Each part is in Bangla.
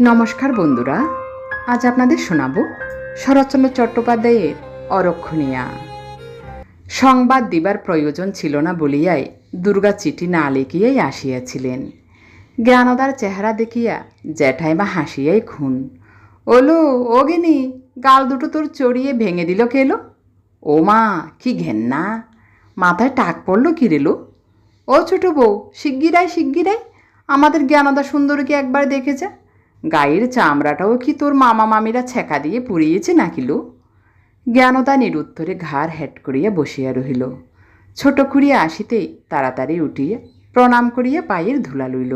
নমস্কার বন্ধুরা, আজ আপনাদের শোনাব শরৎচন্দ্র চট্টোপাধ্যায়ের অরক্ষণীয়া। সংবাদ দিবার প্রয়োজন ছিল না বলিয়াই দুর্গা চিঠি না লিখিয়াই আসিয়াছিলেন। জ্ঞানদার চেহারা দেখিয়া জ্যাঠাইমা হাসিয়াই খুন। ওলো ও গিনি গাল দুটো তোর চড়িয়ে ভেঙে দিল কেলো ও মা কি ঘেন্না, মাথায় টাক পড়ল কি রেলো ও ছোট বউ, শিগগিরাই শিগগিরাই, আমাদের জ্ঞানদা সুন্দরীকে একবার দেখে যা। গায়ের চামড়াটাও কি তোর মামা মামিরা ছেঁকা দিয়ে পুড়িয়েছে নাকি লো? জ্ঞানদা নিরুত্তরে ঘাড় হেট করিয়া বসিয়া রহিল। ছোট খুঁড়িয়া আসিতেই তাড়াতাড়ি উঠিয়া প্রণাম করিয়া পায়ের ধুলা লইল।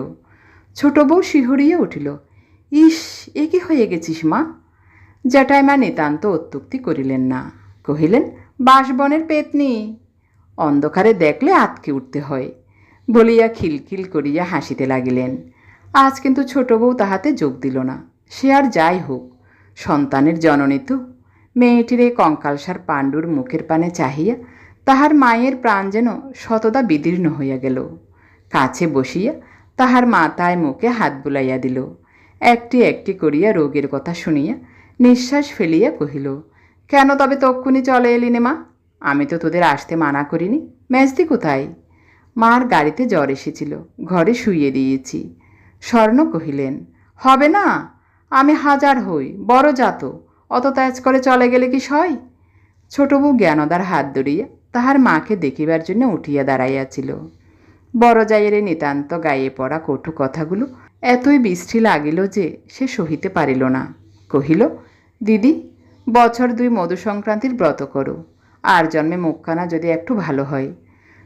ছোট বউ শিহরিয়া উঠিল, ইস, এ কি হয়ে গেছিস মা? জ্যাঠাইমা নিতান্ত অত্যুক্তি করিলেন না, কহিলেন, বাঁশবনের পেতনি। অন্ধকারে দেখলে আতকে উঠতে হয়। বলিয়া খিলখিল করিয়া হাসিতে লাগিলেন। আজ কিন্তু ছোট বউ তাহাতে যোগ দিল না। সে আর যাই হোক, সন্তানের জননী তো। মেয়েটির এই কঙ্কালসার পাণ্ডুর মুখের পানে চাহিয়া তাহার মায়ের প্রাণ যেন শতদা বিদীর্ণ হইয়া গেল। কাছে বসিয়া তাহার মাথায় মুখে হাত বুলাইয়া দিল। একটি একটি করিয়া রোগের কথা শুনিয়া নিঃশ্বাস ফেলিয়া কহিল, কেন তবে তক্ষুনি চলে এলি নে মা? আমি তো তোদের আসতে মানা করিনি। মেজদি কোথায়? মার গাড়িতে জ্বর এসেছিল, ঘরে শুইয়ে দিয়েছি। স্বর্ণ কহিলেন, হবে না, আমি হাজার হই, বড় জাত, অত ত্যাজ করে চলে গেলে কি সয়? ছোট বউ জ্ঞানদার হাত ধরিয়া তাহার মাকে দেখিবার জন্য উঠিয়া দাঁড়াইয়াছিল। বড় জায়ের নিতান্ত গায়ে পড়া কটু কথাগুলো এতই বৃষ্টি লাগিল যে সে সহিতে পারিল না। কহিল, দিদি, বছর দুই মধু সংক্রান্তির ব্রত করো, আর জন্মে মুখখানা যদি একটু ভালো হয়।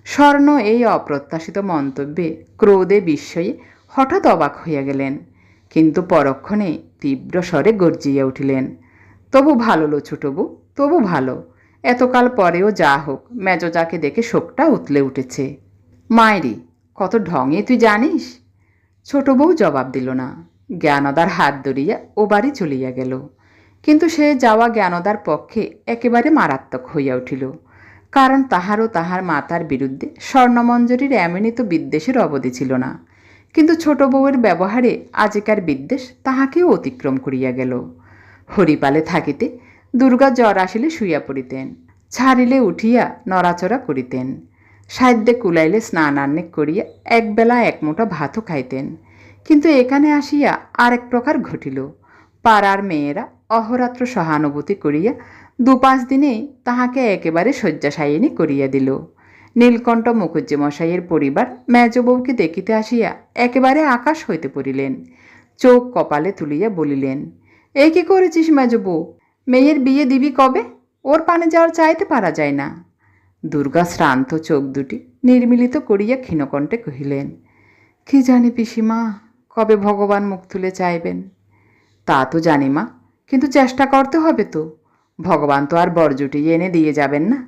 স্বর্ণ এই অপ্রত্যাশিত মন্তব্যে ক্রোধে বিস্ময়ে হঠাৎ অবাক হইয়া গেলেন, কিন্তু পরক্ষণে তীব্র স্বরে গর্জিয়া উঠিলেন, তবু ভালো লো ছোটবু তবু ভালো, এতকাল পরেও যা হোক মেজজাকে দেখে শোকটা উতলে উঠেছে। মায়েরি কত ঢঙে তুই জানিস? ছোট বউ জবাব দিল না। জ্ঞানদার হাত ধরিয়া ও বাড়ি চলিয়া গেল, কিন্তু সে যাওয়া জ্ঞানদার পক্ষে একেবারে মারাত্মক হইয়া উঠিল, কারণ তাহারও তাহার মাতার বিরুদ্ধে স্বর্ণমঞ্জরীর এমনই তো বিদ্বেষের অবধি ছিল না। কিন্তু ছোট বউয়ের ব্যবহারে আজিকার বিদ্বেষ তাহাকেও অতিক্রম করিয়া গেল। হরিপালে থাকিতে দুর্গা জ্বর আসিলে শুইয়া পড়িতেন, ছাড়িলে উঠিয়া নড়াচড়া করিতেন সাধ্যে কুলাইলে স্নান আন্নেক করিয়া একবেলা এক মুঠা ভাতও খাইতেন। কিন্তু এখানে আসিয়া আরেক প্রকার ঘটিল। পাড়ার মেয়েরা অহরাত্র সহানুভূতি করিয়া দু পাঁচ দিনেই তাহাকে একেবারে শয্যাশায়িনী করিয়া দিল। নীলকণ্ঠ মুখুজ্জি মশাইয়ের পরিবার মেজ বউকে দেখিতে আসিয়া একেবারে আকাশ হইতে পড়িলেন। চোখ কপালে তুলিয়া বলিলেন এই কি করেছিস মেজ বউ মেয়ের বিয়ে দিবি কবে? ওর পানে যাওয়ার চাইতে পারা যায় না। দুর্গা শ্রান্ত চোখ দুটি নির্মিলিত করিয়া ক্ষীণকণ্ঠে কহিলেন, কি জানি পিসিমা, কবে ভগবান মুখ তুলে চাইবেন? তা তো জানি মা, কিন্তু চেষ্টা করতে হবে তো। ভগবান তো আর বরজুটি এনে দিয়ে যাবেন না।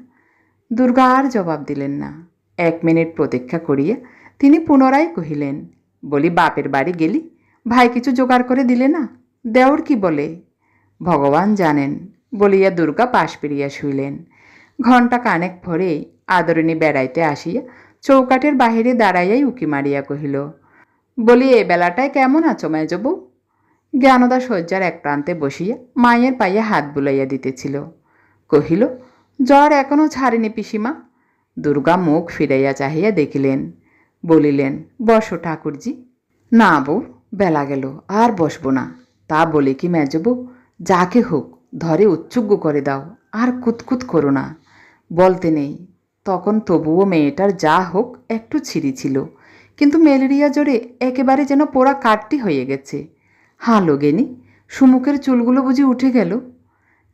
দুর্গা আর জবাব দিলেন না। এক মিনিট প্রতীক্ষা করিয়া তিনি পুনরায় কহিলেন, বলি, বাপের বাড়ি গেলি? ভাই কিছু জোগাড় করে দিলে না? দেওর কি বলে? ভগবান জানেন, বলিয়া দুর্গা পাশ পেরিয়া শুইলেন। ঘণ্টা কানেক ভরেই আদরিণী বেড়াইতে আসিয়া চৌকাঠের বাহিরে দাঁড়াইয়াই উকি মারিয়া কহিল, বলি, এ বেলাটায় কেমন আছো মেজবু জ্ঞানদা শয্যার এক প্রান্তে বসিয়া মায়ের পায়ে হাত বুলাইয়া দিতেছিল। কহিল জ্বর এখনও ছাড়েনি পিসিমা। দুর্গা মুখ ফিরাইয়া চাহিয়া দেখিলেন। বলিলেন, বসো ঠাকুরজি। না বউ, বেলা গেল, আর বসবো না। তা বলে কি মেজবু, যাকে হোক, ধরে উচ্চুগ্য করে দাও, আর কুতকুত করো না। বলতে নেই। তখন তবুও মেয়েটার যা হোক, একটু ছিঁড়ি ছিল কিন্তু ম্যালেরিয়া জ্বরে একেবারে যেন পোড়া কাঠটি হয়ে গেছে। হালো গেনি সুমুখের চুলগুলো বুঝি উঠে গেল?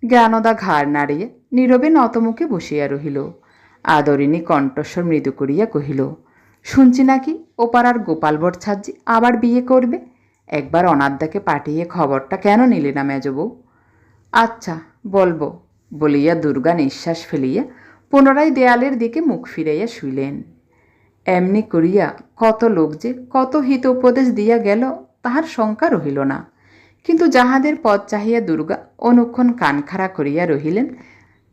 জ্ঞানদা ঘাড় নাড়িয়ে নীরবে নতমুখে বসিয়া রহিল। আদরিণী কণ্ঠস্বর মৃদু করিয়া কহিল, শুনছি নাকি ও পাড়ার গোপাল ভট্ট ছাজ্জি আবার বিয়ে করবে? একবার অনাদ্দাকে পাঠিয়ে খবরটা কেন নিলে না মেজবউ? আচ্ছা বলব, বলিয়া দুর্গা নিঃশ্বাস ফেলিয়া পুনরায় দেয়ালের দিকে মুখ ফিরাইয়া শুইলেন। এমনি করিয়া কত লোক যে কত হিত উপদেশ দিয়া গেল, তাহার শঙ্কা রহিল না। কিন্তু যাহাদের পথ চাহিয়া দুর্গা অনুক্ষণ কানখাড়া করিয়া রহিলেন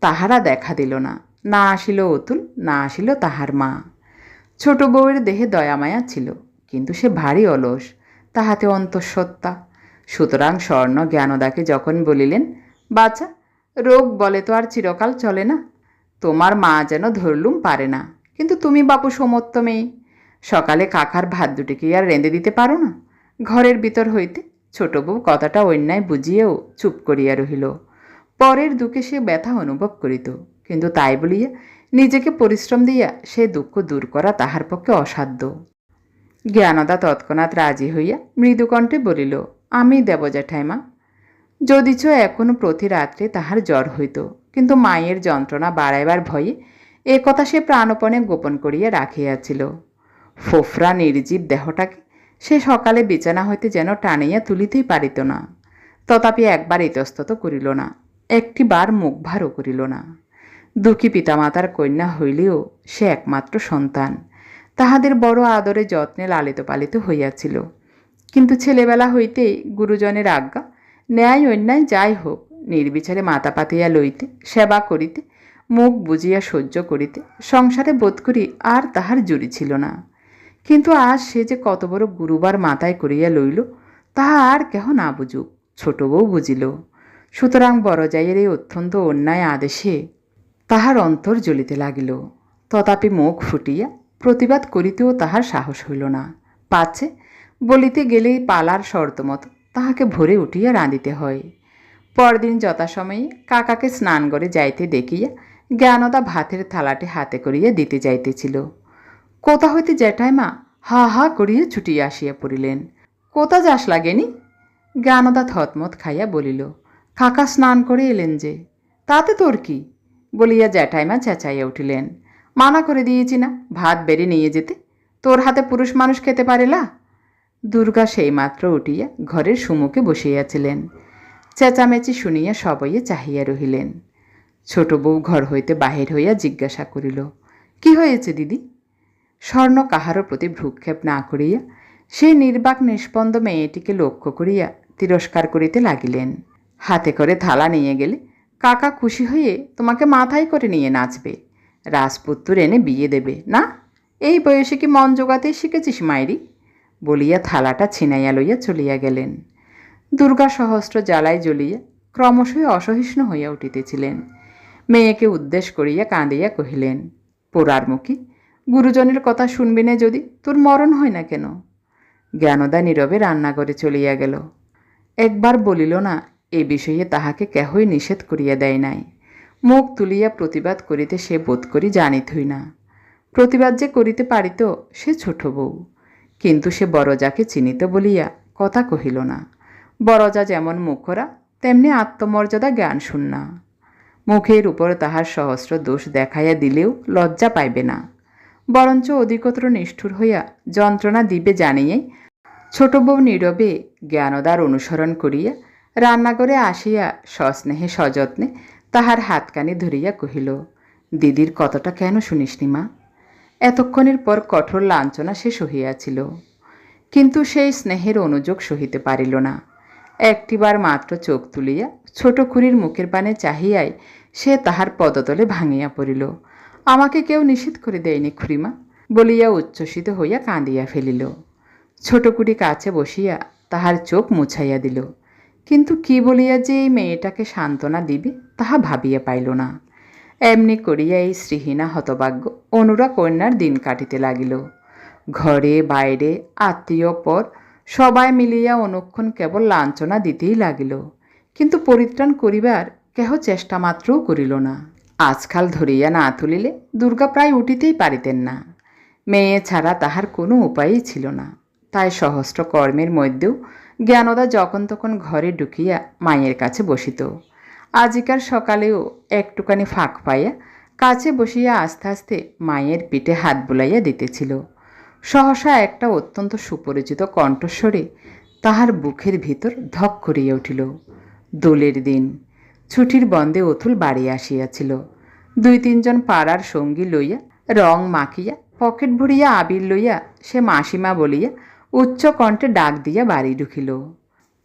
তাহারা দেখা দিল না। না আসিল অতুল, না আসিল তাহার মা। ছোট বউয়ের দেহে দয়ামায়া ছিল, কিন্তু সে ভারী অলস, তাহাতে অন্তঃসত্ত্বা। সুতরাং স্বর্ণ জ্ঞানদাকে যখন বলিলেন বাচ্চা রোগ বলে তো আর চিরকাল চলে না। তোমার মা যেন ধরলুম পারে না। কিন্তু তুমি বাপু সমত্ব মেয়ে। সকালে কাকার ভাত দুটি কি আর রেঁধে দিতে পারো না। ঘরের ভিতর হইতে ছোট বউ কথাটা অন্যায় বুঝিয়েও চুপ করিয়া রহিল। পরের দুঃখে সে ব্যথা অনুভব করিত, কিন্তু তাই বলিয়া নিজেকে পরিশ্রম দিয়া সে দুঃখ দূর করা তাহার পক্ষে অসাধ্য। জ্ঞানদা তৎক্ষণাৎ রাজি হইয়া মৃদুকণ্ঠে বলিল, আমি দেব জ্যাঠাইমা যদিচ এখনও প্রতি রাত্রে তাহার জ্বর হইত, কিন্তু মায়ের যন্ত্রণা বাড়াইবার ভয়ে এ কথা সে প্রাণপণে গোপন করিয়া রাখিয়াছিল। ফোফরা নির্জীব দেহটাকে সে সকালে বিছানা হইতে যেন টানিয়া তুলিতেই পারিত না, তথাপি একবার ইতস্তত করিল না। একটি বার মুখ ভারও করিল না। দুঃখী পিতামাতার কন্যা হইলেও সে একমাত্র সন্তান। তাহাদের বড় আদরে যত্নে লালিত পালিত হইয়াছিল। কিন্তু ছেলেবেলা হইতেই গুরুজনের আজ্ঞা, ন্যায় অন্যায় যাই হোক, নির্বিচারে মাথা পাতিয়া লইতে, সেবা করিতে, মুখ বুঝিয়া সহ্য করিতে, সংসারে বোধ করি আর তাহার জুড়ি ছিল না। কিন্তু আজ সে যে কত বড় গুরুবার মাথায় করিয়া লইল, তাহা আর কেহ না বুঝুক, ছোট বউ বুঝিল। সুতরাং বড়জাইয়ের এই অত্যন্ত অন্যায় আদেশে তাহার অন্তর জ্বলিতে লাগিল। তথাপি মুখ ফুটিয়া প্রতিবাদ করিতেও তাহার সাহস হইল না। পাচ্ছে বলিতে গেলেই পালার শর্ত মতো তাহাকে ভোরে উঠিয়া রাঁধিতে হয়। পরদিন যথাসময়ে কাকাকে স্নান করে যাইতে দেখিয়া জ্ঞানদা ভাতের থালাটি হাতে করিয়া দিতে যাইতেছিল। কোথা হইতে জ্যাঠাইমা হা হা করিয়া ছুটিয়া আসিয়া পড়িলেন। কোথা যাস লাগেনি? জ্ঞানদা থতমত খাইয়া বলিল কাকা স্নান করে এলেন যে, তাতে তোর কি? বলিয়া জ্যাঠাইমা চেঁচাইয়া উঠিলেন। মানা করে দিয়েছি না, ভাত বেড়ে নিয়ে যেতে। তোর হাতে পুরুষ মানুষ খেতে পারেলা দুর্গা সেইমাত্র উঠিয়া ঘরের সুমুখে বসিয়াছিলেন। চেঁচামেচি শুনিয়া সবইয়ে চাহিয়া রহিলেন। ছোট বউ ঘর হইতে বাহির হইয়া জিজ্ঞাসা করিল, কি হয়েছে দিদি? স্বর্ণ কাহারও প্রতি ভ্রুক্ষেপ না করিয়া সেই নির্বাক নিষ্পন্দ মেয়েটিকে লক্ষ্য করিয়া তিরস্কার করিতে লাগিলেন। হাতে করে থালা নিয়ে গেলে কাকা খুশি হয়ে তোমাকে মাথায় করে নিয়ে নাচবে। রাজপুত্র এনে বিয়ে দেবে, না? এই বয়সে কি মন জোগাতেই শিখেছিস মাইরি? বলিয়া থালাটা ছিনাইয়া লইয়া চলিয়া গেলেন। দুর্গা সহস্র জ্বালায় জ্বলিয়া ক্রমশই অসহিষ্ণু হইয়া উঠিতেছিলেন। মেয়েকে উদ্দেশ করিয়া কাঁদিয়া কহিলেন পোড়ার মুখী গুরুজনের কথা শুনবি না যদি, তোর মরণ হয় না কেন? জ্ঞানদা নীরবে রান্নাঘরে চলিয়া গেল। একবার বলিল, না এ বিষয়ে তাহাকে কেহই নিষেধ করিয়া দেয় নাই। মুখ তুলিয়া প্রতিবাদ করিতে সে বোধ করি জানিতই না। প্রতিবাদ যে করিতে পারিত, সে ছোট বউ। কিন্তু সে বড়জাকে চিনিত বলিয়া কথা কহিল না। বড়জা যেমন মুখরা, তেমনি আত্মমর্যাদা জ্ঞান শূন্যা। মুখের উপর তাহার সহস্র দোষ দেখাইয়া দিলেও লজ্জা পাইবে না। বরঞ্চ অধিকতর নিষ্ঠুর হইয়া যন্ত্রণা দিবে জানিয়ে ছোট বউ নীরবে জ্ঞানদার অনুসরণ করিয়া রান্নাঘরে আসিয়া সস্নেহে সযত্নে তাহার হাতকানি ধরিয়া কহিল, দিদির কতটা কেন শুনিসনি মা? এতক্ষণের পর কঠোর লাঞ্ছনা সে সহিয়াছিল। কিন্তু সেই স্নেহের অনুযোগ সহিতে পারিল না। একটিবার মাত্র চোখ তুলিয়া ছোট খুরির মুখের পানে চাহিয়াই সে তাহার পদতলে ভাঙিয়া পড়িল। আমাকে কেউ নিষেধ করে দেয়নি খুড়িমা? বলিয়া উচ্ছ্বসিত হইয়া কাঁদিয়া ফেলিল। ছোট কুড়ি কাছে বসিয়া তাহার চোখ মুছাইয়া দিল। কিন্তু কি বলিয়া যে এই মেয়েটাকে সান্ত্বনা দিবে, তাহা ভাবিয়া পাইল না। এমনি করিয়া এই শ্রীহীনা হতভাগ্য অনুরা কন্যার দিন কাটিতে লাগিল। ঘরে, বাইরে, আত্মীয়, পর, সবাই মিলিয়া অনুক্ষণ কেবল লাঞ্ছনা দিতেই লাগিল। কিন্তু পরিত্রাণ করিবার কেহ চেষ্টা মাত্রও করিল না। আজকাল ধরিয়া না তুলিলে দুর্গা প্রায় উঠিতেই পারিতেন না। মেয়ে ছাড়া তাহার কোনো উপায়ই ছিল না। তাই সহস্র কর্মের মধ্যেও জ্ঞানদা যখন তখন ঘরে ঢুকিয়া মায়ের কাছে বসিত। আজিকার সকালেও একটুখানি ফাঁক পাইয়া কাছে বসিয়া আস্তে আস্তে মায়ের পিঠে হাত বুলাইয়া দিতেছিল। সহসা একটা অত্যন্ত সুপরিচিত কণ্ঠস্বরে তাহার বুকের ভিতর ধক করিয়া উঠিল। দোলের দিন, ছুটির বন্ধে অতুল বাড়ি আসিয়াছিল। দুই তিনজন পাড়ার সঙ্গী লইয়া রং মাখিয়া, পকেট ভরিয়া আবির লইয়া সে মাসিমা বলিয়া উচ্চ কণ্ঠে ডাক দিয়া বাড়ি ঢুকিল।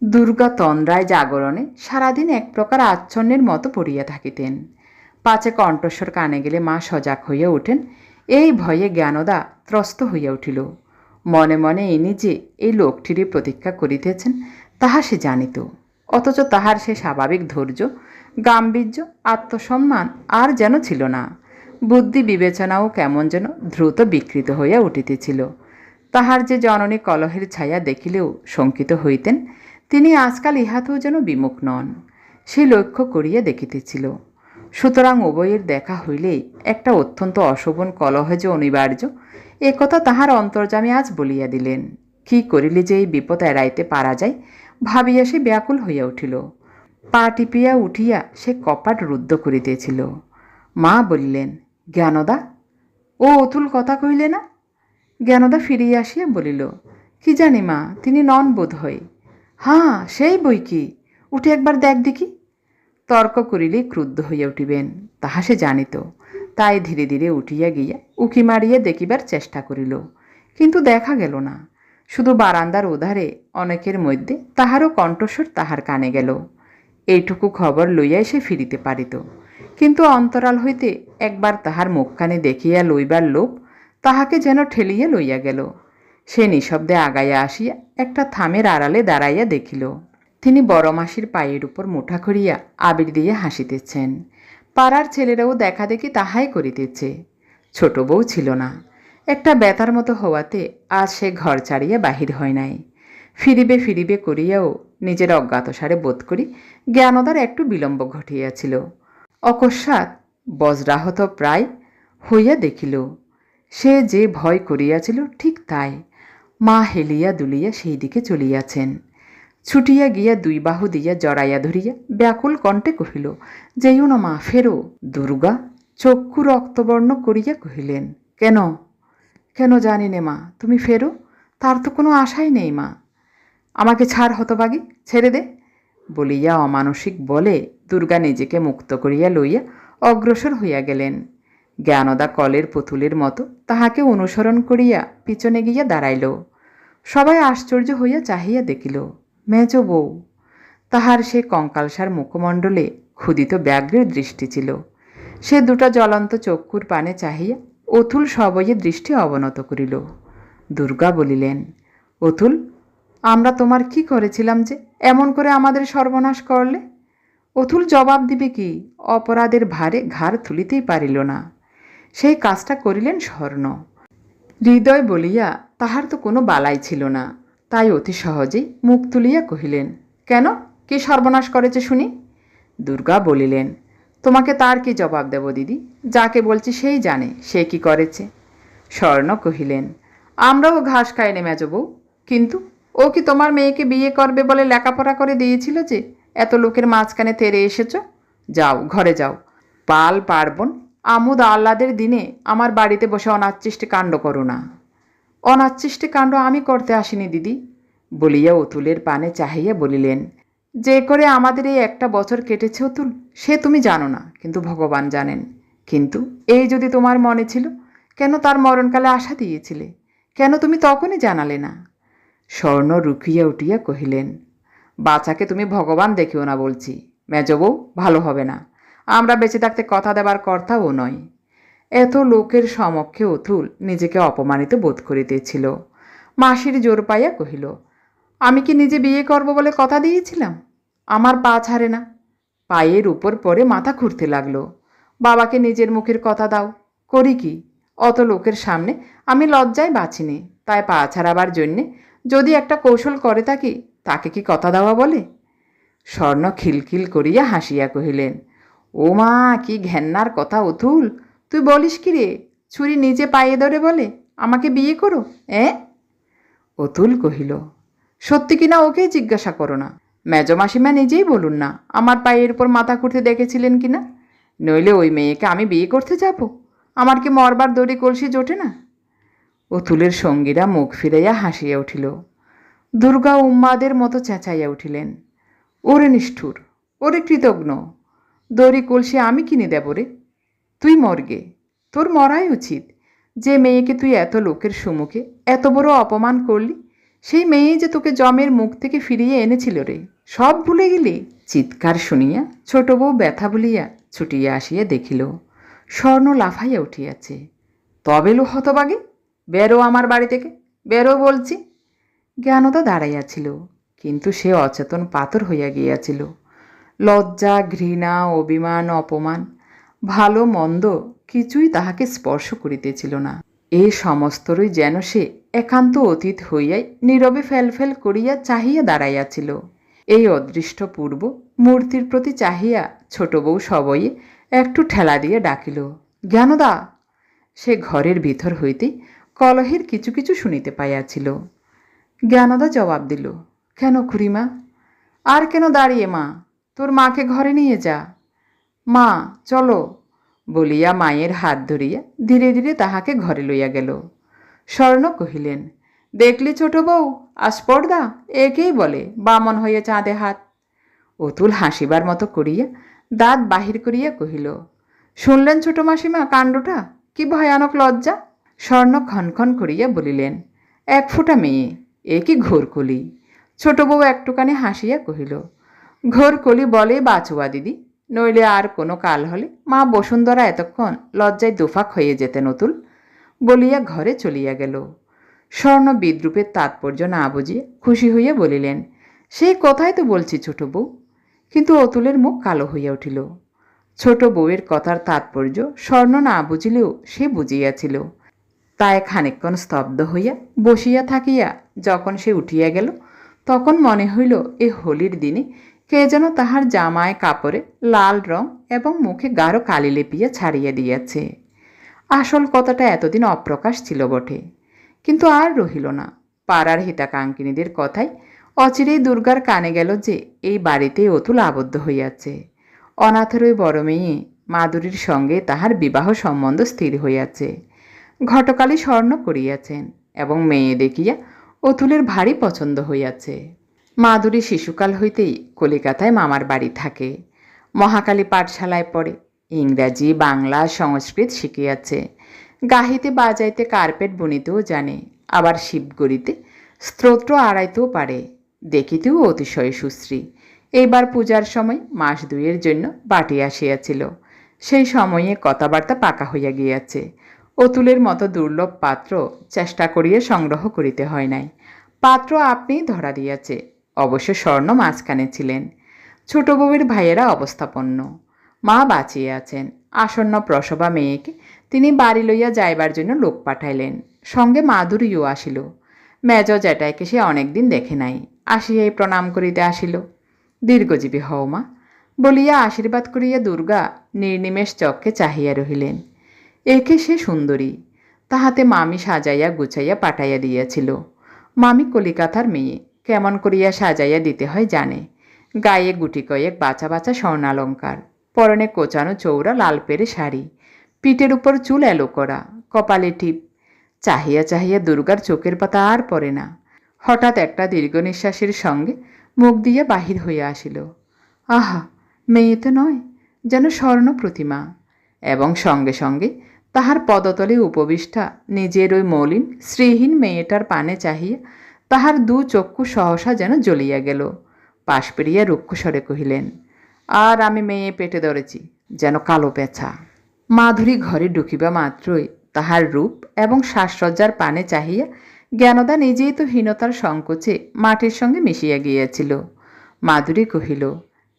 দুর্গা তন্দ্রায় জাগরণে সারাদিন এক প্রকার আচ্ছন্নের মতো পড়িয়া থাকিতেন। পাছে কণ্ঠস্বর কানে গেলে মা সজাগ হইয়া ওঠেন এই ভয়ে জ্ঞানদা ত্রস্ত হইয়া উঠিল। মনে মনে ইনি যে এই লোকটিরই প্রতীক্ষা করিতেছেন, তাহা সে জানিত। অথচ তাহার সে স্বাভাবিক ধৈর্য, গাম্ভীর্য, আত্মসম্মান আর যেন ছিল না। বুদ্ধি বিবেচনাও কেমন যেন দ্রুত বিকৃত হইয়া উঠিতেছিল। তাহার যে জননী কলহের ছায়া দেখিলেও শঙ্কিত হইতেন, তিনি আজকাল ইহাতেও যেন বিমুখ নন। সে লক্ষ্য করিয়া দেখিতেছিল। সুতরাং উভয়ের দেখা হইলেই একটা অত্যন্ত অশোভন কলহ যে অনিবার্য একথা তাহার অন্তর্জামে আজ বলিয়া দিলেন। কি করিলে যে এই বিপদ এড়াইতে পারা যায়, ভাবিয়া সে ব্যাকুল হইয়া উঠিল। পা টিপিয়া উঠিয়া সে কপাট রুদ্ধ করিতেছিল। মা বলিলেন, জ্ঞানদা, ও অতুল কথা কইলে না? জ্ঞানদা ফিরিয়া আসিয়া বলিল, কি জানি মা, তিনি নন বোধ হয় হাঁ, সেই বই কি? উঠে একবার দেখ দেখি। তর্ক করিলেই ক্রুদ্ধ হইয়া উঠিবেন, তাহা সে জানিত। তাই ধীরে ধীরে উঠিয়া গিয়া উকি মারিয়া দেখিবার চেষ্টা করিল, কিন্তু দেখা গেল না। শুধু বারান্দার উধারে অনেকের মধ্যে তাহারও কণ্ঠস্বর তাহার কানে গেল। এইটুকু খবর লইয়াই সে ফিরিতে পারিত। কিন্তু অন্তরাল হইতে একবার তাহার মুখখানি দেখিয়া লইবার লোভ তাহাকে যেন ঠেলিয়া লইয়া গেল। সে নিঃশব্দে আগাইয়া আসিয়া একটা থামের আড়ালে দাঁড়াইয়া দেখিল, তিনি বড় মাসির পায়ের উপর মুঠা করিয়া আবির দিয়ে হাসিতেছেন। পাড়ার ছেলেরাও দেখা দেখি তাহাই করিতেছে। ছোট বউ ছিল না। একটা বেতার মতো হওয়াতে আজ সে ঘর ছাড়িয়া বাহির হয় নাই। ফিরিবে ফিরিবে করিয়াও নিজের অজ্ঞাতসারে বোধ করি জ্ঞানদার একটু বিলম্ব ঘটিয়াছিল। অকস্মাৎ বজ্রাহত প্রায় হইয়া দেখিল সে যে ভয় করিয়াছিল ঠিক তাই। মা হেলিয়া দুলিয়া সেই দিকে চলিয়াছেন। ছুটিয়া গিয়া দুই বাহু দিয়া জড়াইয়া ধরিয়া ব্যাকুল কণ্ঠে কহিল, যেইও না মা, ফেরো। দুর্গা চক্ষু রক্তবর্ণ করিয়া কহিলেন, কেন? কেন জানি নে মা, তুমি ফেরো? তার তো কোনো আশাই নেই মা। আমাকে ছাড় হতবাগি ছেড়ে দে। বলিয়া অমানসিক বলে দুর্গা নিজেকে মুক্ত করিয়া লইয়া অগ্রসর হইয়া গেলেন। জ্ঞানদা কলের পুতুলের মতো তাহাকে অনুসরণ করিয়া পিছনে গিয়া দাঁড়াইল। সবাই আশ্চর্য হইয়া চাহিয়া দেখিল, মেজ বউ, তাহার সে কঙ্কালসার মুখমণ্ডলে ক্ষুদিত ব্যাঘ্রের দৃষ্টি ছিল। সে দুটা জ্বলন্ত চক্ষুর পানে চাহিয়া অতুল সবয়ে দৃষ্টি অবনত করিল। দুর্গা বলিলেন অথুল আমরা তোমার কি করেছিলাম যে এমন করে আমাদের সর্বনাশ করলে? অথুল জবাব দিবে কি, অপরাধের ভারে ঘাড় তুলিতেই পারিল না। সেই কাজটা করিলেন স্বর্ণ। হৃদয় বলিয়া, তাহার তো কোনো বালাই ছিল না। তাই অতি সহজেই মুখ তুলিয়া কহিলেন, কেন? কি সর্বনাশ করেছে শুনি? দুর্গা বলিলেন, তোমাকে তার কি জবাব দেব দিদি? যাকে বলছি সেই জানে, সে কি করেছে? স্বর্ণ কহিলেন, আমরাও ঘাস খাই নেমে যাব কিন্তু ও কি তোমার মেয়েকে বিয়ে করবে বলে লেখাপড়া করে দিয়েছিল যে, এত লোকের মাঝখানে তেরে এসেছ? যাও, ঘরে যাও। পাল পার্বণ আমোদ আহ্লাদের দিনে আমার বাড়িতে বসে অনাচ্ছিষ্টে কাণ্ড করো না। অনাচ্ছিষ্টে কাণ্ড আমি করতে আসিনি, দিদি, বলিয়া অতুলের পানে চাহিয়া বলিলেন, যে করে আমাদের এই একটা বছর কেটেছে অতুল, সে তুমি জানো না, কিন্তু ভগবান জানেন। কিন্তু এই যদি তোমার মনে ছিল, কেন তার মরণকালে আশা দিয়েছিলে? কেন তুমি তখনই জানালে না? স্বর্ণ রুকিয়া উঠিয়া কহিলেন বাচ্চাকে তুমি ভগবান দেখিও না বলছি। মেজবউ, ভালো হবে না। আমরা বেঁচে থাকতে কথা দেবার কর্তাও নয় এত লোকের সমক্ষে অতুল নিজেকে অপমানিত বোধ করিতেছিল। মাসির জোর পাইয়া কহিল, আমি কি নিজে বিয়ে করব বলে কথা দিয়েছিলাম? আমার পা ছাড়ে না। পায়ের উপর পরে মাথা ঘুরতে লাগল। বাবাকে নিজের মুখের কথা দাও, করি কি? অত লোকের সামনে আমি লজ্জায় বাঁচিনি, তাই পা ছাড়াবার জন্যে যদি একটা কৌশল করে থাকি, তাকে কি কথা দেওয়া বলে? স্বর্ণ খিলখিল করিয়া হাসিয়া কহিলেন ও মা কি ঘেন্নার কথা অতুল। তুই বলিস কি রে? ছুরি নিজে পায়ে ধরে বলে, আমাকে বিয়ে করো এ অতুল কহিল, সত্যি কিনা ওকেই জিজ্ঞাসা করো না। মেজ মাসিমা নিজেই বলুন না, আমার পায়ের উপর মাথা খুঁড়তে দেখেছিলেন কিনা? নইলে ওই মেয়েকে আমি বিয়ে করতে যাব। আমার কি মরবার দড়ি কলসি জোটে না? অতুলের সঙ্গীরা মুখ ফিরাইয়া হাসিয়া উঠিল। দুর্গা উম্মাদের মতো চেঁচাইয়া উঠিলেন। ওরে নিষ্ঠুর, ওরে কৃতজ্ঞ দড়ি কলসি আমি কিনে দেব রে। তুই মরগে, তোর মরাই উচিত। যে মেয়েকে তুই এত লোকের সম্মুখে এত বড় অপমান করলি, সেই মেয়েই যে তোকে জমের মুখ থেকে ফিরিয়ে এনেছিল রে। সব ভুলে গেলি? চিৎকার শুনিয়া ছোট বউ ব্যথা বলিয়া ছুটিয়া আসিয়া দেখিল, স্বর্ণ লাফাইয়া উঠিয়াছে। তবে লো হতবাগে? বেরো আমার বাড়ি থেকে, বেরো বলছি। জ্ঞানতা দাঁড়াইয়াছিল, কিন্তু সে অচেতন পাথর হইয়া গিয়াছিল। লজ্জা, ঘৃণা, অভিমান, অপমান, ভালো, মন্দ কিছুই তাহাকে স্পর্শ করিতেছিল না। এ সমস্তরই যেন সে একান্ত অতীত হইয়াই নীরবে ফেলফেল করিয়া চাহিয়া দাঁড়াইয়াছিল। এই অদৃষ্ট পূর্ব মূর্তির প্রতি চাহিয়া ছোট বউ সবয়ে একটু ঠেলা দিয়ে ডাকিল, জ্ঞানদা! সে ঘরের ভিতর হইতে কলহের কিছু কিছু শুনিতে পাইয়াছিল। জ্ঞানদা জবাব দিল, কেন খুড়িমা? আর কেন দাঁড়িয়ে মা? তোর মাকে ঘরে নিয়ে যা। মা, চলো বলিয়া মায়ের হাত ধরিয়া ধীরে ধীরে তাহাকে ঘরে লইয়া গেল। স্বর্ণ কহিলেন, দেখলি ছোট বউ আস্পর্দা একেই বলে, বামন হইয়া চাঁদে হাত। অতুল হাসিবার মতো করিয়া দাঁত বাহির করিয়া কহিল, শুনলেন ছোট মাসিমা কাণ্ডটা? কি ভয়ানক লজ্জা? স্বর্ণ ক্ষণক্ষণ করিয়া বলিলেন, এক ফোঁটা মেয়ে, এ কি ঘোরকলি? ছোট বউ একটুখানি হাসিয়া কহিল ঘোরকলি বলে বাঁচুয়া দিদি। নইলে আর কোনো কাল হলে মা বসুন্ধরা এতক্ষণ লজ্জায় দুফাক হয়ে যেতে অতুল বলিয়া ঘরে চলিয়া গেল। স্বর্ণ বিদ্রুপের তাৎপর্য না বুঝিয়ে খুশি হইয়া বলিলেন সেই কথাই তো বলছি ছোট বউ। কিন্তু অতুলের মুখ কালো হইয়া উঠিল। ছোট বউয়ের কথার তাৎপর্য স্বর্ণ না বুঝিলেও সে বুঝিয়াছিল। তাই খানিকক্ষণ স্তব্ধ হইয়া বসিয়া থাকিয়া যখন সে উঠিয়া গেল, তখন মনে হইল এ হোলির দিনে কে যেন তাহার জামায় কাপড়ে লাল রং এবং মুখে গাঢ় কালি লেপিয়া ছাড়িয়া দিয়াছে। আসল কথাটা এতদিন অপ্রকাশ ছিল বটে। কিন্তু আর রহিল না। পাড়ার হিতাকাঙ্কিনীদের কথাই অচিরেই দুর্গার কানে গেল যে এই বাড়িতেই অতুল আবদ্ধ হইয়াছে। অনাথের ওই বড় মেয়ে মাধুরীর সঙ্গে তাহার বিবাহ সম্বন্ধ স্থির হইয়াছে। ঘটকালী স্বর্ণ করিয়াছেন এবং মেয়ে দেখিয়া অতুলের ভারী পছন্দ হইয়াছে। মাধুরী শিশুকাল হইতেই কলিকাতায় মামার বাড়ি থাকে। মহাকালী পাঠশালায় পড়ে। ইংরাজি, বাংলা, সংস্কৃত শিখিয়াছে। গাহিতে বাজাইতে কার্পেট বুনিতেও জানে। আবার শিব গড়িতে স্তোত্র আড়াইতেও পারে। দেখিতেও অতিশয় সুশ্রী। এইবার পূজার সময় মাস দুইয়ের জন্য বাটি আসিয়াছিল। সেই সময়ে কথাবার্তা পাকা হইয়া গিয়াছে। অতুলের মতো দুর্লভ পাত্র চেষ্টা করিয়া সংগ্রহ করিতে হয় নাই। পাত্র আপনি ধরা দিয়াছে। অবশ্য স্বর্ণ মাঝখানে ছিলেন। ছোট বউয়ের ভাইয়েরা অবস্থাপন্ন। মা বাঁচিয়ে আছেন। আসন্ন প্রসবা মেয়েকে তিনি বাড়ি লইয়া যাইবার জন্য লোক পাঠাইলেন। সঙ্গে মাধুরীও আসিল। মেজ জ্যাঠাইকে সে অনেকদিন দেখে নাই। আসিয়াই প্রণাম করিতে আসিল। দীর্ঘজীবী হও মা। বলিয়া আশীর্বাদ করিয়া দুর্গা নির্নিমেষ চক্ষে চাহিয়া রহিলেন। একে সে সুন্দরী। তাহাতে মামি সাজাইয়া গুছাইয়া পাঠাইয়া দিয়াছিল। মামি কলিকাতার মেয়ে। কেমন করিয়া সাজাইয়া দিতে হয় জানে। গায়ে গুটি কয়েক বাঁচা বাঁচা স্বর্ণালঙ্কার, পরনে কোচানো চৌড়া লাল পেরে শাড়ি, পিঠের উপর চুল এলো করা, কপালে টিপ। চাহিয়া চাহিয়া দুর্গার চোখের পাতা আর পড়ে না। হঠাৎ একটা দীর্ঘ নিঃশ্বাসের সঙ্গে মুখ দিয়ে বাহির হইয়া আসিল। আহা, মেয়ে তো নয়, যেন স্বর্ণ প্রতিমা। এবং সঙ্গে সঙ্গে তাহার পদতলে উপবিষ্টা নিজের ওই মলিন শ্রীহীন মেয়েটার পানে চাহিয়া তাহার দু চক্ষু সহসা যেন জ্বলিয়া গেল। পাশ পেরিয়া রুক্ষস্বরে কহিলেন, আর আমি মেয়ে পেটে ধরেছি, যেন কালো পেঁচা। মাধুরী ঘরে ঢুকিবা মাত্রই তাহার রূপ এবং শ্বাসসজ্জার পানে চাহিয়া জ্ঞানদা নিজেই তো হীনতার সংকোচে মাটির সঙ্গে মিশিয়া গিয়াছিল। মাধুরী কহিল,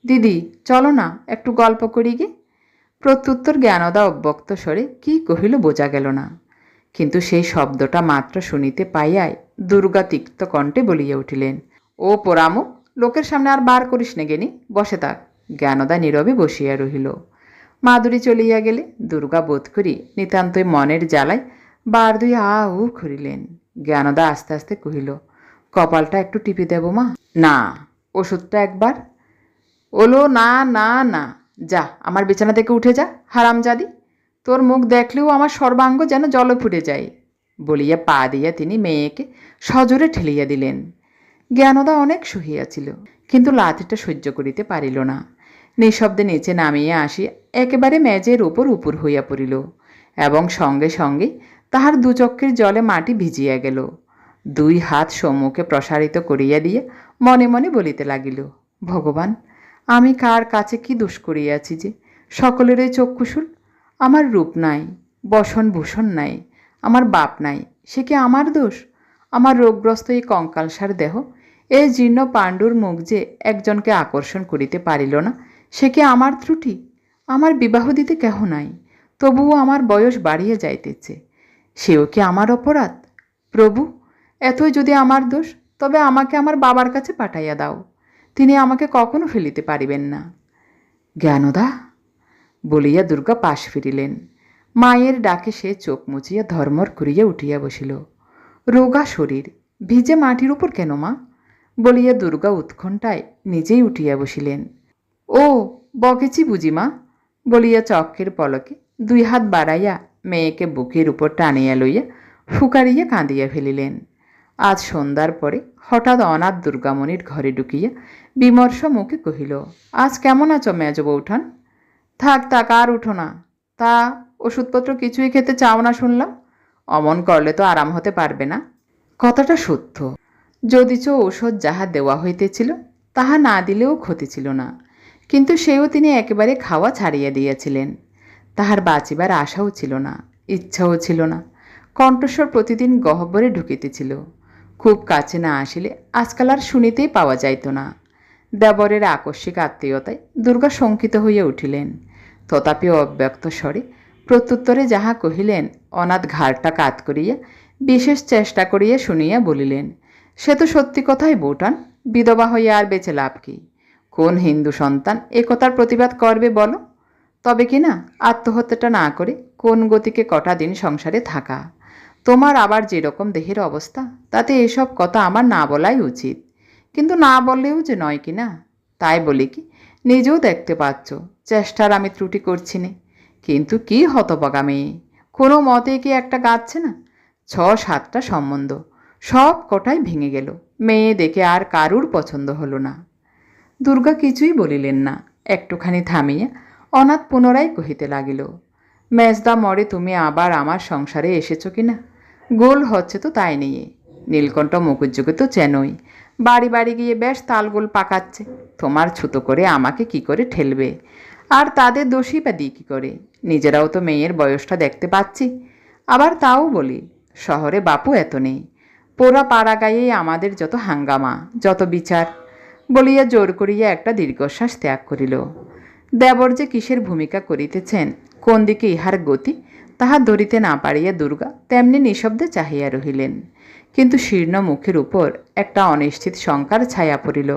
দিদি, চলো না, একটু গল্প করি গে? প্রত্যুত্তর জ্ঞানদা অব্যক্ত স্বরে কী কহিল বোঝা গেল না। কিন্তু সেই শব্দটা মাত্র শুনিতে পাইয়াই দুর্গা তিক্ত কণ্ঠে বলিয়া উঠিলেন, ও পোড়ামুখ লোকের সামনে আর বার করিস নে গেনি, বসে থাক। জ্ঞানদা নীরবে বসিয়া রহিল। মাধুরী চলিয়া গেলে দুর্গা বোধ করি নিতান্তই মনের জ্বালায় বার দুই আ উ করিলেন। জ্ঞানদা আস্তে আস্তে কহিল, কপালটা একটু টিপে দেব মা? না, ওষুধটা একবার। ওলো, না না না, যা, আমার বিছানা থেকে উঠে যা, হারামজাদি। তোর মুখ দেখলেও আমার সর্বাঙ্গ যেন জলে ফুটে যায়, বলিয়া পা দিয়া তিনি মেয়েকে সজোরে ঠেলিয়া দিলেন। জ্ঞানদা অনেক সহিয়াছিল, কিন্তু লাথিটা সহ্য করিতে পারিল না। নিঃশব্দে নিচে নামিয়া আসিয়া একেবারে মেজের উপর উপর হইয়া পড়িল এবং সঙ্গে সঙ্গে তাহার দুচক্ষের জলে মাটি ভিজিয়া গেল। দুই হাত সম্মুখে প্রসারিত করিয়া দিয়ে মনে মনে বলিতে লাগিল, ভগবান, আমি কার কাছে কি দোষ করিয়াছি যে সকলেরই চক্ষুশুল আমার রূপ নাই, বসন ভূষণ নাই, আমার বাপ নাই, সে কি আমার দোষ? আমার রোগগ্রস্ত এই কঙ্কালসার দেহ এই জীর্ণ পাণ্ডুর মুখ যে একজনকে আকর্ষণ করিতে পারিল না, সে কি আমার ত্রুটি? আমার বিবাহ দিতে কেহ নাই, তবুও আমার বয়স বাড়িয়ে যাইতেছে, সেও কি আমার অপরাধ? প্রভু, এতই যদি আমার দোষ, তবে আমাকে আমার বাবার কাছে পাঠাইয়া দাও, তিনি আমাকে কখনো ফেলিতে পারিবেন না। জ্ঞানদা বলিয়া দুর্গা পাশ ফিরিলেন। মায়ের ডাকে সে চোখ মুচিয়া ধর্মর করিয়া উঠিয়া বসিল। রোগা শরীর, ভিজে মাটির উপর কেন মা? বলিয়া দুর্গা উৎকণ্ঠায় নিজেই উঠিয়া বসিলেন। ও, বকেছি বুঝি মা? বলিয়া চক্কের পলকে দুই হাত বাড়াইয়া মেয়েকে বুকের উপর টানিয়া লইয়া ফুকারিয়া কাঁদিয়া ফেলিলেন। আজ সন্ধ্যার পরে হঠাৎ অনাথ দুর্গামণির ঘরে ঢুকিয়া বিমর্ষ মুখে কহিল, আজ কেমন আছো মেজ বৌঠান থাক থাক, আর উঠো না। তা ওষুধপত্র কিছুই খেতে চাও না শুনলাম? অমন করলে তো আরাম হতে পারবে না। কথাটা সত্য। যদি যদিচ ঔষধ যাহা দেওয়া হইতেছিল, তাহা না দিলেও ক্ষতি ছিল না। কিন্তু সেও তিনি একেবারে খাওয়া ছাড়িয়া দিয়েছিলেন। তাহার বাঁচিবার আশাও ছিল না, ইচ্ছাও ছিল না। কণ্ঠস্বর প্রতিদিন গহ্বরে ঢুকিতেছিল। খুব কাছে না আসিলে আজকাল আর শুনিতেই পাওয়া যাইত না। দেবরের আকস্মিক আত্মীয়তায় দুর্গা শঙ্কিত হইয়া উঠিলেন। তথাপি অব্যক্ত স্বরে প্রত্যুত্তরে যাহা কহিলেন, অনাথ ঘাড়টা কাত করিয়া বিশেষ চেষ্টা করিয়া শুনিয়া বলিলেন, সে তো সত্যি কথাই বৌটান, বিধবা হইয়া আর বেঁচে লাভ কি? কোন হিন্দু সন্তান একতার প্রতিবাদ করবে বলো? তবে কি না, আত্মহত্যাটা না করে কোন গতিকে কটা দিন সংসারে থাকা? তোমার আবার যেরকম দেহের অবস্থা, তাতে এসব কথা আমার না বলাই উচিত। কিন্তু না বললেও যে নয় কি না? তাই বলি কি, নিজেও দেখতে পাচ্ছ, চেষ্টার আমি ত্রুটি করছি নে। কিন্তু কি হতবাগা মেয়ে কোনো মতে কি একটা গাচ্ছে না? ছ সাতটা সম্বন্ধ, সব কটাই ভেঙে গেল, মেয়ে দেখে আর কারুর পছন্দ হলো না। দুর্গা কিছুই বলিলেন না, একটুখানি থামিয়া অনাথ পুনরায় কহিতে লাগিল, মেজদা মরে তুমি আবার আমার সংসারে এসেছ কি না? গোল হচ্ছে তো তাই নিয়ে, নীলকণ্ঠ মুখুজ্জুকে তো চেনই বাড়ি বাড়ি গিয়ে বেশ তালগোল পাকাচ্ছে। তোমার ছুতো করে আমাকে কি করে ঠেলবে? আর তাদের দোষী বা দিই কী করে? নিজেরাও তো মেয়ের বয়সটা দেখতে পাচ্ছি। আবার তাও বলি, শহরে বাপু এত নেই। পোড়া পাড়া গায়েই আমাদের যত হাঙ্গামা, যত বিচার, বলিয়া জোর করিয়া একটা দীর্ঘশ্বাস ত্যাগ করিল। দেবর যে কিসের ভূমিকা করিতেছেন, কোন দিকে ইহার গতি, তাহা ধরিতে না পারিয়া দুর্গা তেমনি নিঃশব্দে চাহিয়া রহিলেন। কিন্তু শীর্ণ মুখের উপর একটা অনিশ্চিত শঙ্কার ছায়া পড়িল।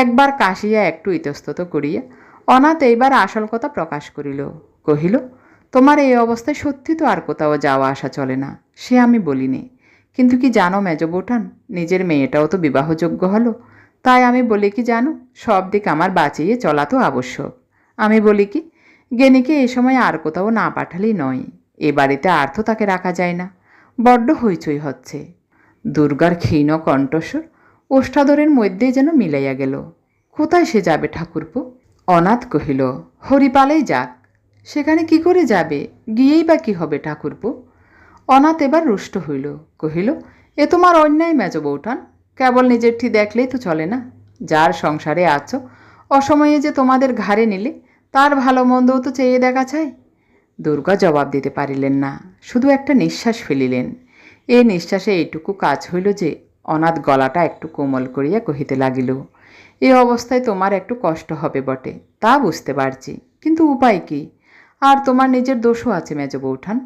একবার কাশিয়া একটু ইতস্তত করিয়া অনাথ এইবার আসল কথা প্রকাশ করিল, কহিল, তোমার এই অবস্থায় সত্যি তো আর কোথাও যাওয়া আসা চলে না, সে আমি বলিনি। কিন্তু কি জানো মেজ বৌঠান নিজের মেয়েটাও তো বিবাহযোগ্য হলো, তাই আমি বলি কি জানো, সব দিক আমার বাঁচিয়ে চলা তো আবশ্যক। আমি বলি কি, গেনিকে এ সময় আর কোথাও না পাঠালেই নয়, এ বাড়িতে আর তো তাকে রাখা যায় না, বড্ড হইচই হচ্ছে। দুর্গার ক্ষীণ কণ্ঠস্বর ওষ্ঠাদরের মধ্যেই যেন মিলাইয়া গেল। কোথায় সে যাবে ঠাকুরপো? অনাথ কহিল, হরিপালেই যাক। সেখানে কি করে যাবে? গিয়েই বা কি হবে ঠাকুরপো? অনাথ এবার রুষ্ট হইল, কহিল, এ তোমার অন্যায় মেজ বৌঠান, কেবল নিজেরটি দেখলেই তো চলে না? যার সংসারে আছো, অসময়ে যে তোমাদের ঘাড়ে নিলে, তার ভালো মন্দও তো চেয়ে দেখা চাই? দুর্গা জবাব দিতে পারিলেন না, শুধু একটা নিঃশ্বাস ফেলিলেন। এ নিঃশ্বাসে এইটুকু কাজ হইল যে অনাথ গলাটা একটু কোমল করিয়া কহিতে লাগিল, এ অবস্থায় তোমার একটু কষ্ট হবে বটে, তা বুঝতে পারছি, কিন্তু উপায় কি? আর তোমার নিজের দোষও আছে মেজ বৌঠান।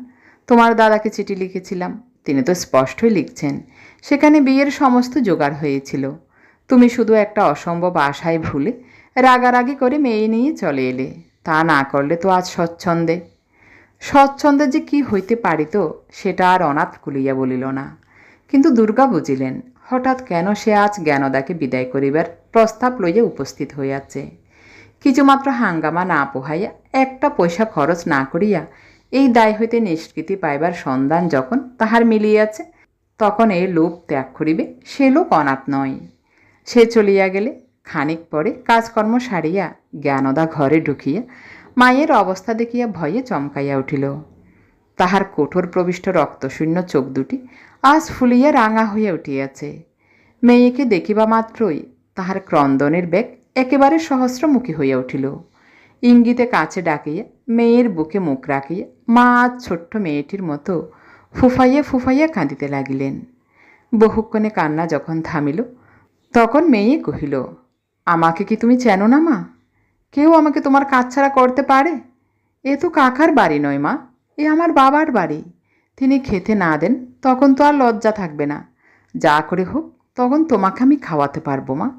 তোমার দাদাকে চিঠি লিখেছিলাম, তিনি তো স্পষ্টই লিখছেন, সেখানে বিয়ের সমস্ত জোগাড় হয়েছিল। তুমি শুধু একটা অসম্ভব আশায় ভুলে রাগারাগি করে মেয়ে নিয়ে চলে এলে, তা না করলে তো আজ স্বচ্ছন্দে স্বচ্ছন্দে যে কি হইতে পারিত, সেটা আর অনাথ কুলিয়া বলিল না। কিন্তু দুর্গা বুঝিলেন, হঠাৎ কেন সে আজ জ্ঞানদাকে বিদায় করিবার প্রস্তাব লইয়া উপস্থিত হইয়াছে? কিছুমাত্র হাঙ্গামা না পোহাইয়া, একটা পয়সা খরচ না করিয়া এই দায় হইতে নিষ্কৃতি পাইবার সন্ধান যখন তাহার মিলিয়াছে, তখন এ লোভ ত্যাগ করিবে, সে লোক অনাথ নয়। সে চলিয়া গেলে, খানিক পরে কাজকর্ম সারিয়া জ্ঞানদা ঘরে ঢুকিয়া মায়ের অবস্থা দেখিয়া ভয়ে চমকাইয়া উঠিল। তাহার কঠোর প্রবিষ্ট রক্তশূন্য চোখ দুটি আজ ফুলিয়া রাঙা হইয়া উঠিয়াছে। মেয়েকে দেখিবা মাত্রই তাহার ক্রন্দনের বেগ একেবারে সহস্রমুখী হইয়া উঠিল। ইঙ্গিতে কাছে ডাকিয়া মেয়ের বুকে মুখ রাখিয়া মা আজ ছোট্ট মেয়েটির মতো ফুফাইয়া ফুফাইয়া কাঁদিতে লাগিলেন। বহুক্ষণে কান্না যখন থামিল, তখন মেয়ে কহিল, আমাকে কি তুমি চেনো না মা? কেউ আমাকে তোমার কাজ ছাড়া করতে পারে? এ তো কাকার বাড়ি নয় মা, এ আমার বাবার বাড়ি। তিনি খেতে না দেন, তখন তো আর লজ্জা থাকবে না। যা করে হোক, তখন তোমাকে আমি খাওয়াতে পারব মা।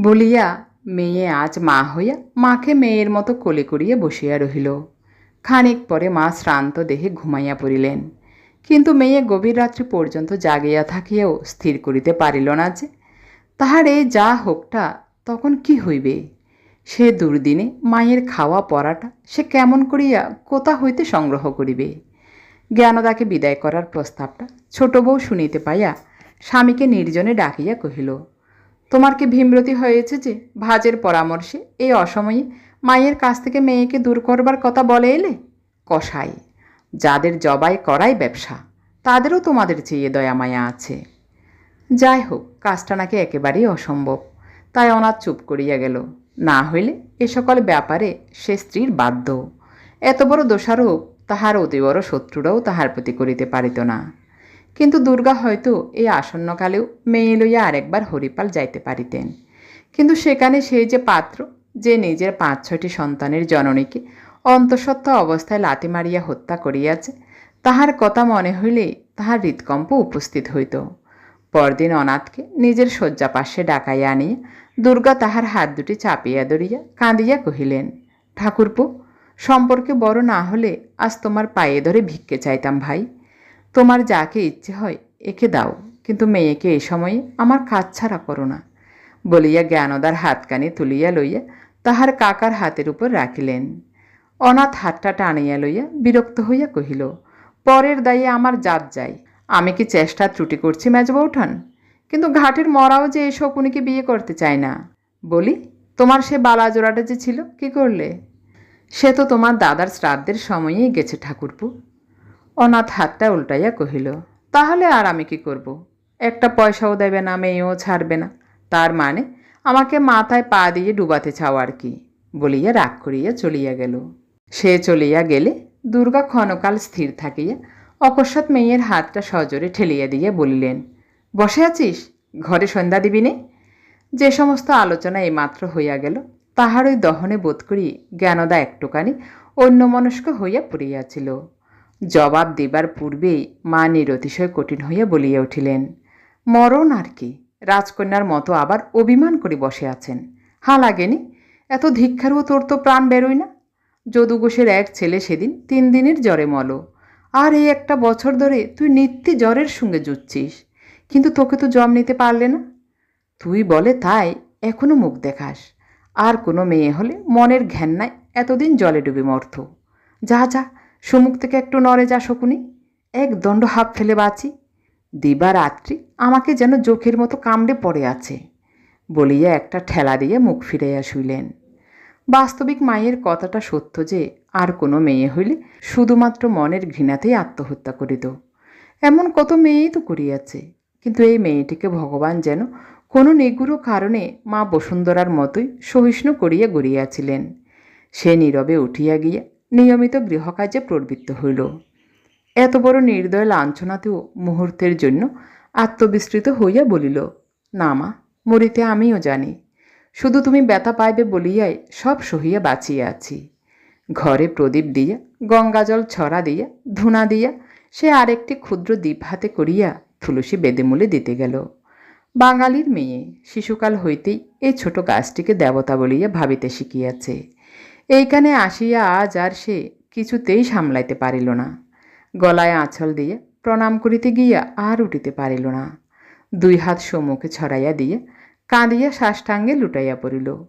বলিয়া মেয়ে আজ মা হইয়া মাকে মেয়ের মতো কোলে করিয়া বসিয়া রহিল। খানিক পরে মা শ্রান্ত দেহে ঘুমাইয়া পড়িলেন। কিন্তু মেয়ে গভীর রাত্রি পর্যন্ত জাগিয়া থাকিয়াও স্থির করিতে পারিল না যে, তাহার এই যা হোকটা তখন কি হইবে? সে দুর্দিনে মায়ের খাওয়া পড়াটা সে কেমন করিয়া কোথা হইতে সংগ্রহ করিবে? জ্ঞানদাকে বিদায় করার প্রস্তাবটা ছোট বউ শুনিতে পাইয়া স্বামীকে নির্জনে ডাকিয়া কহিল, তোমার কি ভীমরতি হয়েছে যে ভাজের পরামর্শে এই অসময়ে মায়ের কাছ থেকে মেয়েকে দূর করবার কথা বলে এলে? কষাই যাদের জবাই করাই ব্যবসা, তাদেরও তোমাদের চেয়ে দয়া মায়া আছে। যাই হোক, কাজটা নাকি একেবারেই অসম্ভব তাই অনাথ চুপ করিয়া গেল। না হইলে এ সকল ব্যাপারে সে স্ত্রীর বাধ্য। এত বড় দোষারোপ তাহার অতি বড় শত্রুরাও তাহার প্রতি করিতে পারিত না। কিন্তু দুর্গা হয়তো এই আসন্নকালেও মেয়ে লইয়া আরেকবার হরিপাল যাইতে পারিতেন। কিন্তু সেখানে সেই যে পাত্র, যে নিজের পাঁচ ছয়টি সন্তানের জননীকে অন্তঃসত্ত্বা অবস্থায় লাথি মারিয়া হত্যা করিয়াছে, তাহার কথা মনে হইলে তাহার হৃৎকম্প উপস্থিত হইত। পরদিন অনাথকে নিজের শয্যা পাশে ডাকাইয়া আনিয়া দুর্গা তাহার হাত দুটি চাপিয়া ধরিয়া কাঁদিয়া কহিলেন, ঠাকুরপো, সম্পর্কে বড় না হলে আজ তোমার পায়ে ধরে ভিক্ষে চাইতাম ভাই। তোমার যাকে ইচ্ছে হয় একে দাও, কিন্তু মেয়েকে এই সময়ে আমার কাজ ছাড়া করো না। বলিয়া জ্ঞানদার হাতকানি তুলিয়া লইয়া তাহার কাকার হাতের উপর রাখিলেন। অনাথ হাতটা টানিয়া লইয়া বিরক্ত হইয়া কহিল, পরের দায়ে আমার জাত যাই আমি কি চেষ্টা ত্রুটি করছি মেজ বৌঠান কিন্তু ঘাটের মরাও যে এই শকুনিকে বিয়ে করতে চায় না। বলি, তোমার সে বালা জোড়াটা যে ছিল, কি করলে? সে তো তোমার দাদার শ্রাদ্ধের সময়েই গেছে ঠাকুরপু। অনাথ হাতটা উল্টাইয়া কহিল, তাহলে আর আমি কি করব। একটা পয়সাও দেবে না, মেয়েও ছাড়বে না। তার মানে আমাকে মাথায় পা দিয়ে ডুবাতে চাও আর কি? বলিয়া রাগ করিয়া চলিয়া গেল। সে চলিয়া গেলে দুর্গা ক্ষণকাল স্থির থাকিয়া অকস্মাৎ মেয়ের হাতটা সজোরে ঠেলিয়া দিয়া বলিলেন, বসে আছিস? ঘরে সন্ধ্যা দিবি নে? যে সমস্ত আলোচনা এইমাত্র হইয়া গেল তাহার ওই দহনে বোধ করি জ্ঞানদা একটুখানি অন্যমনস্ক হইয়া পড়িয়াছিল। জবাব দিবার পূর্বেই মা নিরতিশয় কঠিন হইয়া বলিয়া উঠিলেন, মরণ আর কি, রাজকন্যার মতো আবার অভিমান করে বসে আছেন। হা লাগেনি? এত ধিক্ষারও তোর তো প্রাণ বেরোয় না? যদুঘোষের এক ছেলে সেদিন তিন দিনের জ্বরে মল। আর এই একটা বছর ধরে তুই নিত্যি জ্বরের সঙ্গে জুটছিস। কিন্তু তোকে তো জম নিতে পারলে না। তুই বলে তাই এখনও মুখ দেখাস। আর কোনো মেয়ে হলে মনের ঘেন্নায় এতদিন জলে ডুবে মর্থ যা যা, সমুখ থেকে একটু নড়ে যা শকুনি। এক দণ্ড হাফ ফেলে বাঁচি। দিবা রাত্রি আমাকে যেন জোখের মতো কামড়ে পড়ে আছে বলিয়া একটা ঠেলা দিয়ে মুখ ফিরাইয়া শুইলেন। বাস্তবিক মায়ের কথাটা সত্য যে আর কোনো মেয়ে হইলে শুধুমাত্র মনের ঘৃণাতেই আত্মহত্যা করিত। এমন কত মেয়েই তো করিয়াছে, কিন্তু এই মেয়েটিকে ভগবান যেন কোনো নিগুড় কারণে মা বসুন্ধরার মতোই সহিষ্ণু করিয়া গড়িয়াছিলেন। সে নীরবে উঠিয়া গিয়া নিয়মিত গৃহকাজে প্রবৃত্ত হইল। এত বড় নির্দয় লাঞ্ছনাতেও মুহূর্তের জন্য আত্মবিস্তৃত হইয়া বলিল, না মা, মরিতে আমিও জানি। শুধু তুমি ব্যথা পাইবে বলিয়াই সব সহিয়া বাঁচিয়া আছি। ঘরে প্রদীপ দিয়া, গঙ্গাজল ছড়া দিয়া, ধুনা দিয়া, সে আরেকটি ক্ষুদ্র দ্বীপ হাতে করিয়া তুলসী বেদেমূলে দিতে গেল। বাঙালির মেয়ে, শিশুকাল হইতেই এই ছোট গাছটিকে দেবতা বলিয়া ভাবিতে শিখিয়াছে। এইখানে আসিয়া আজ আর সে কিছুতেই সামলাইতে পারিল না। গলায় আঁচল দিয়া প্রণাম করিতে গিয়া আর উঠিতে পারিল না। দুই হাত সম্মুখে ছড়াইয়া দিয়া কাঁদিয়া সাষ্টাঙ্গে লুটাইয়া পড়িল।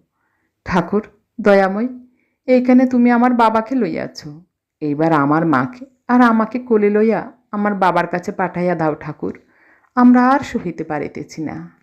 ঠাকুর, দয়াময় এইখানে তুমি আমার বাবাকে লইয়াছ এইবার আমার মাকে আর আমাকে কোলে লইয়া আমার বাবার কাছে পাঠাইয়া দাও ঠাকুর। আমরা আর সহিতে পারিতেছি না।